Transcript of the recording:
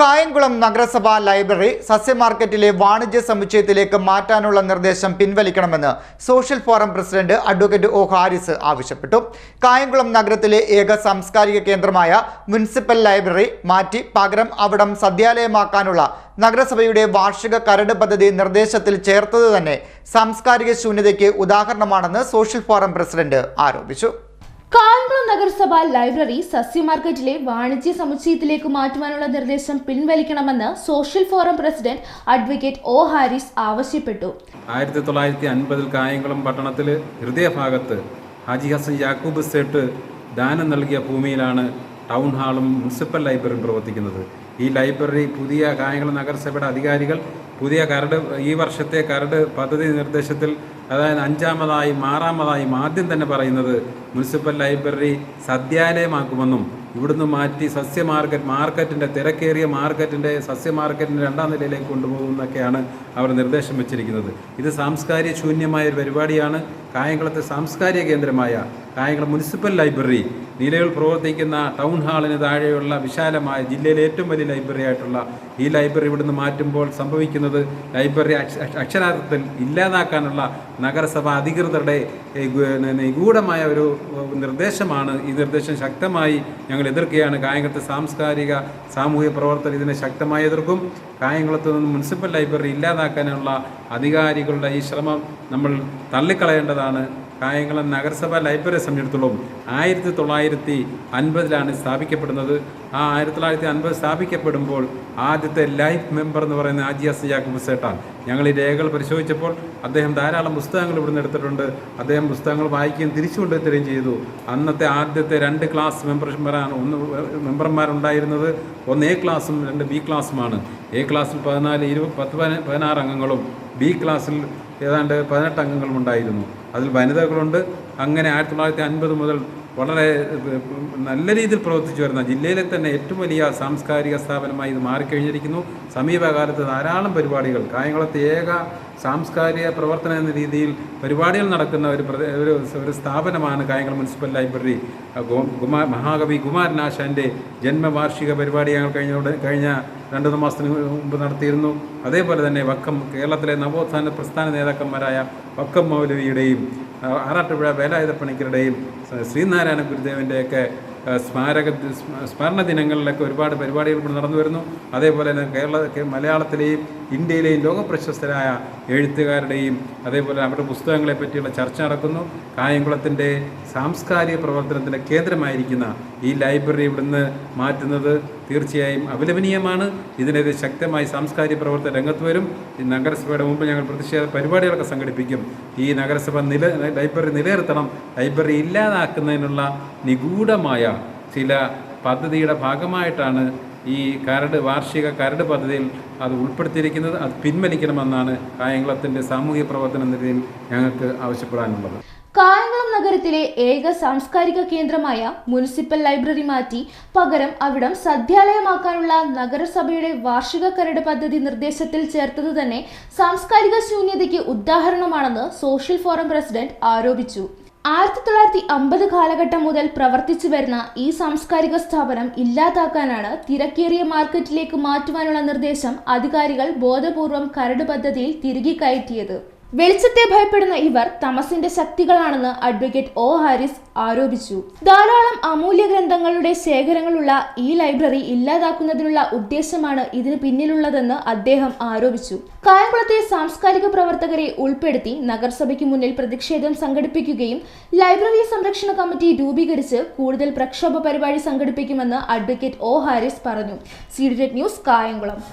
കായംകുളം നഗരസഭ ലൈബ്രറി സസ്യ മാർക്കറ്റിലെ വാണിജ്യ സമുച്ചയത്തിലേക്ക് മാറ്റാനുള്ള നിർദ്ദേശം പിൻവലിക്കണമെന്ന് social forum president advocate O Haris ആവശ്യപ്പെട്ടു. കായംകുളം നഗരത്തിലെ ഏക സാംസ്കാരിക കേന്ദ്രമായ മുനിസിപ്പൽ ലൈബ്രറി മാറ്റി പകരം അവിടം സദ്യാലയമാക്കാനുള്ള നഗരസഭയുടെ വാർഷിക കരട് പദ്ധതി നിർദ്ദേശത്തിൽ ചേർത്തത് തന്നെ സാംസ്കാരിക ശൂന്യതയ്ക്ക് ഉദാഹരണമാണെന്ന് സോഷ്യൽ ഫോറം പ്രസിഡന്റ് ആരോപിച്ചു. കായംകുളം നഗരസഭ ലൈബ്രറി സസ്യ മാർക്കറ്റിലെ വാണിജ്യ സമുച്ചയത്തിലേക്ക് മാറ്റുവാനുള്ള നിർദ്ദേശം പിൻവലിക്കണമെന്ന് social forum president advocate O Haris ആവശ്യപ്പെട്ടു. ആയിരത്തി തൊള്ളായിരത്തി അൻപതിൽ കായംകുളം പട്ടണത്തിൽ ഹൃദയഭാഗത്ത് ഹാജി ഹസൻ യാക്കൂബ് സേട്ട് ദാനം നൽകിയ ഭൂമിയിലാണ് ടൗൺ ഹാളും മുനിസിപ്പൽ ലൈബ്രറിയും പ്രവർത്തിക്കുന്നത്. ഈ ലൈബ്രറി പുതിയ കായംകുളം നഗരസഭയുടെ അധികാരികൾ പുതിയ കരട് ഈ വർഷത്തെ കരട് പദ്ധതി നിർദ്ദേശത്തിൽ അതായത് അഞ്ചാമതായും ആറാമതായും ആദ്യം തന്നെ പറയുന്നത് മുനിസിപ്പൽ ലൈബ്രറി സദ്യാലയമാക്കുമെന്നും ഇവിടുന്ന് മാറ്റി സസ്യ മാർക്കറ്റ് മാർക്കറ്റിന്റെ തിരക്കേറിയ മാർക്കറ്റിന്റെ സസ്യ മാർക്കറ്റിന്റെ രണ്ടാം നിലയിലേക്ക് കൊണ്ടുപോകുമെന്നൊക്കെയാണ് അവർ നിർദ്ദേശം വെച്ചിരിക്കുന്നത്. ഇത് സാംസ്കാരിക ശൂന്യമായ ഒരു പരിപാടിയാണ്. കായംകുളത്തെ സാംസ്കാരിക കേന്ദ്രമായ കായംകുളം മുനിസിപ്പൽ ലൈബ്രറി നിലവിൽ പ്രവർത്തിക്കുന്ന ടൗൺ ഹാളിന് താഴെയുള്ള വിശാലമായ ജില്ലയിലെ ഏറ്റവും വലിയ ലൈബ്രറി ആയിട്ടുള്ള ഈ ലൈബ്രറി ഇവിടുന്ന് മാറ്റുമ്പോൾ സംഭവിക്കുന്നത് ലൈബ്രറി അക്ഷരാർത്ഥത്തിൽ ഇല്ലാതാക്കാനുള്ള നഗരസഭ അധികൃതരുടെ നിഗൂഢമായ ഒരു നിർദ്ദേശമാണ്. ഈ നിർദ്ദേശം ശക്തമായി ഞങ്ങൾ എതിർക്കുകയാണ്. കായംകുളത്ത് സാംസ്കാരിക സാമൂഹിക പ്രവർത്തകർ ഇതിനെ ശക്തമായി എതിർക്കും. കായംകുളത്ത് നിന്ന് മുനിസിപ്പൽ ലൈബ്രറി ഇല്ലാതാക്കാനുള്ള അധികാരികളുടെ ഈ ശ്രമം നമ്മൾ തള്ളിക്കളയേണ്ടതാണ്. കായംകുളം നഗരസഭ ലൈബ്രറിയെ സംബന്ധിച്ചിടത്തോളം ആയിരത്തി തൊള്ളായിരത്തി അൻപതിലാണ് സ്ഥാപിക്കപ്പെടുന്നത്. ആ ആയിരത്തി തൊള്ളായിരത്തി അൻപത് സ്ഥാപിക്കപ്പെടുമ്പോൾ ആദ്യത്തെ ലൈഫ് മെമ്പർ എന്ന് പറയുന്ന ആജി അസ് യാക്കൂബ് സേട്ടാൻ. ഞങ്ങൾ ഈ രേഖകൾ പരിശോധിച്ചപ്പോൾ അദ്ദേഹം ധാരാളം പുസ്തകങ്ങൾ ഇവിടുന്ന് എടുത്തിട്ടുണ്ട്. അദ്ദേഹം പുസ്തകങ്ങൾ വായിക്കുകയും തിരിച്ചു കൊണ്ടുവരികയും ചെയ്തു. അന്നത്തെ ആദ്യത്തെ രണ്ട് ക്ലാസ് മെമ്പർമാരാണ് ഒന്ന് മെമ്പർമാരുണ്ടായിരുന്നത്. ഒന്ന് എ ക്ലാസ്സും രണ്ട് ബി ക്ലാസ്സുമാണ്. എ ക്ലാസ്സിൽ പതിനാല് ഇരുപത് പത്ത് പതിന- പതിനാറ് അംഗങ്ങളും ബി ക്ലാസ്സിൽ ഏതാണ്ട് പതിനെട്ട് അംഗങ്ങളും ഉണ്ടായിരുന്നു. അതിൽ വനിതകളുണ്ട്. അങ്ങനെ ആയിരത്തി തൊള്ളായിരത്തി അൻപത് മുതൽ വളരെ നല്ല രീതിയിൽ പ്രവർത്തിച്ചു വരുന്ന ജില്ലയിലെ തന്നെ ഏറ്റവും വലിയ സാംസ്കാരിക സ്ഥാപനമായി ഇത് മാറിക്കഴിഞ്ഞിരിക്കുന്നു. സമീപകാലത്ത് ധാരാളം പരിപാടികൾ കായംകുളത്ത് ഏക സാംസ്കാരിക പ്രവർത്തനം എന്ന രീതിയിൽ പരിപാടികൾ നടക്കുന്ന ഒരു ഒരു ഒരു സ്ഥാപനമാണ് കായംകുളം മുനിസിപ്പൽ ലൈബ്രറി. ഗുമാ മഹാകവി കുമാരനാശാന്റെ ജന്മവാർഷിക പരിപാടി ഞങ്ങൾ കഴിഞ്ഞ കഴിഞ്ഞ രണ്ടു മൂന്ന് മാസത്തിന് മുമ്പ് നടത്തിയിരുന്നു. അതേപോലെ തന്നെ വക്കം കേരളത്തിലെ നവോത്ഥാന പ്രസ്ഥാന നേതാക്കന്മാരായ വക്കം മൗലവിയുടെയും ആറാട്ടുപുഴ വേലായുധ പണിക്കരുടെയും ശ്രീനാരായണ ഗുരുദേവന്റെയൊക്കെ സ്മാരക സ്മ- സ്മരണ ദിനങ്ങളിലൊക്കെ ഒരുപാട് പരിപാടികൾ ഇവിടെ നടന്നു വരുന്നു. അതേപോലെ തന്നെ കേരള മലയാളത്തിലെയും ഇന്ത്യയിലെയും ലോകപ്രശസ്തരായ എഴുത്തുകാരുടെയും അതേപോലെ അവരുടെ പുസ്തകങ്ങളെ പറ്റിയുള്ള ചർച്ച നടക്കുന്നു. കായംകുളത്തിന്റെ സാംസ്കാരിക പ്രവർത്തനത്തിന്റെ കേന്ദ്രമായിരിക്കുന്ന ഈ ലൈബ്രറി ഇവിടുന്ന് മാറ്റുന്നത് തീർച്ചയായും അപലപനീയമാണ് ഇതിനെതിരെ ശക്തമായി സാംസ്കാരിക പ്രവർത്തന രംഗത്ത് വരും. ഈ നഗരസഭയുടെ മുമ്പ് ഞങ്ങൾ പ്രതിഷേധ പരിപാടികളൊക്കെ സംഘടിപ്പിക്കും. ഈ നഗരസഭ നില ലൈബ്രറി നിലനിർത്തണം ലൈബ്രറി ഇല്ലാതാക്കുന്നതിനുള്ള നിഗൂഢമായ ചില പദ്ധതിയുടെ ഭാഗമായിട്ടാണ് ഈ കരട് വാർഷിക കരട് പദ്ധതിയിൽ അത് ഉൾപ്പെടുത്തിയിരിക്കുന്നത്. അത് പിൻവലിക്കണമെന്നാണ് കായംകുളത്തിന്റെ സാമൂഹ്യ പ്രവർത്തന നിലയിൽ ഞങ്ങൾക്ക് ആവശ്യപ്പെടാനുള്ളത്. കായംകുളം നഗരത്തിലെ ഏക സാംസ്കാരിക കേന്ദ്രമായ മുനിസിപ്പൽ ലൈബ്രറി മാറ്റി പകരം അവിടം സദ്യാലയമാക്കാനുള്ള നഗരസഭയുടെ വാർഷിക കരട് പദ്ധതി നിർദ്ദേശത്തിൽ ചേർത്തത് തന്നെ സാംസ്കാരിക ശൂന്യതയ്ക്ക് ഉദാഹരണമാണെന്ന് സോഷ്യൽ ഫോറം പ്രസിഡന്റ് ആരോപിച്ചു. ആയിരത്തി തൊള്ളായിരത്തി അമ്പത് കാലഘട്ടം മുതൽ പ്രവർത്തിച്ചു വരുന്ന ഈ സാംസ്കാരിക സ്ഥാപനം ഇല്ലാതാക്കാനാണ് തിരക്കേറിയ മാർക്കറ്റിലേക്ക് മാറ്റുവാനുള്ള നിർദ്ദേശം അധികാരികൾ ബോധപൂർവം കരട് പദ്ധതിയിൽ തിരികെ കയറ്റിയത്. വെളിച്ചത്തെ ഭയപ്പെടുന്ന ഇവർ തമസിന്റെ ശക്തികളാണെന്ന് അഡ്വക്കേറ്റ് ഒ ഹാരിസ് ആരോപിച്ചു. ധാരാളം അമൂല്യ ഗ്രന്ഥങ്ങളുടെ ശേഖരങ്ങളുള്ള ഈ ലൈബ്രറി ഇല്ലാതാക്കുന്നതിനുള്ള ഉദ്ദേശമാണ് ഇതിന് പിന്നിലുള്ളതെന്ന് അദ്ദേഹം ആരോപിച്ചു. കായംകുളത്തെ സാംസ്കാരിക പ്രവർത്തകരെ ഉൾപ്പെടുത്തി നഗരസഭയ്ക്ക് മുന്നിൽ പ്രതിഷേധം സംഘടിപ്പിക്കുകയും ലൈബ്രറി സംരക്ഷണ കമ്മിറ്റി രൂപീകരിച്ച് കൂടുതൽ പ്രക്ഷോഭ പരിപാടി സംഘടിപ്പിക്കുമെന്ന് അഡ്വക്കേറ്റ് ഒ ഹാരിസ് പറഞ്ഞു. C news Kayamkulam.